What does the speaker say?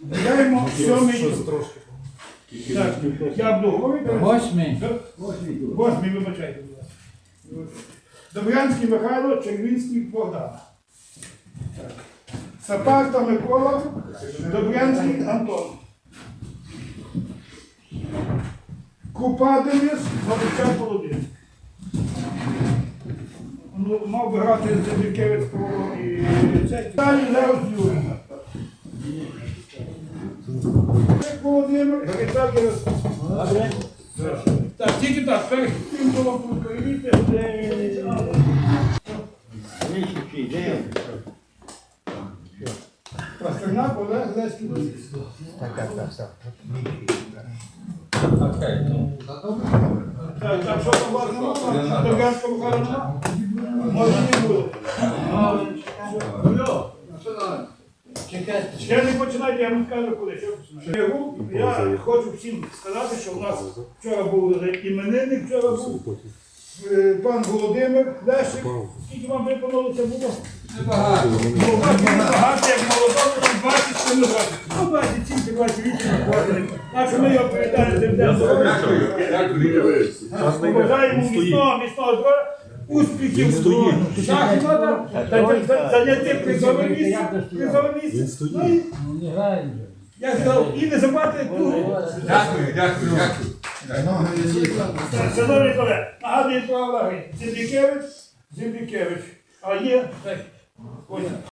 Даємо сьомий. Так, я буду говорити. Восьмий. Восьмий, вибачайте, будь ласка. Добрянський Михайло, Червінський Богдан. Так. Сапарта Микола, Добрянський Антон. Купа Денис, Новичак Володимир. Ну, мав би грати з Землякевицького і цей. Далі Лео Юрій. Володимир, Грицак Ярослав. Так, тільки так, перед тим було перевірити, де... Пастернак, Олег, Леський Борис. Так, так, що там вас нема? Добрянського Михайла нема? Може не буде. Ще не починайте, я вам скажу коли. Що починати. Я хочу всім сказати, що у нас вчора був іменинник, вчора був е, пан Володимир Лешик. Скільки вам виповнилося було? Небагато. Ну, бачите, багато, як молодому, там 20 чи не 20. Ну, 27 чи 28 років. Так що ми його привітаємо. Побажаємо міцного, міцного здоров'я, успіхів в шахі, зайняти призове місце, призове місце. Ну, і, Не грає. Я сказав, і не забувати ту. Дякую, дякую, дякую. Так, Шановні колеги, нагадую про гри. Зімбікевич, Зімбікевич, А є, так, ось,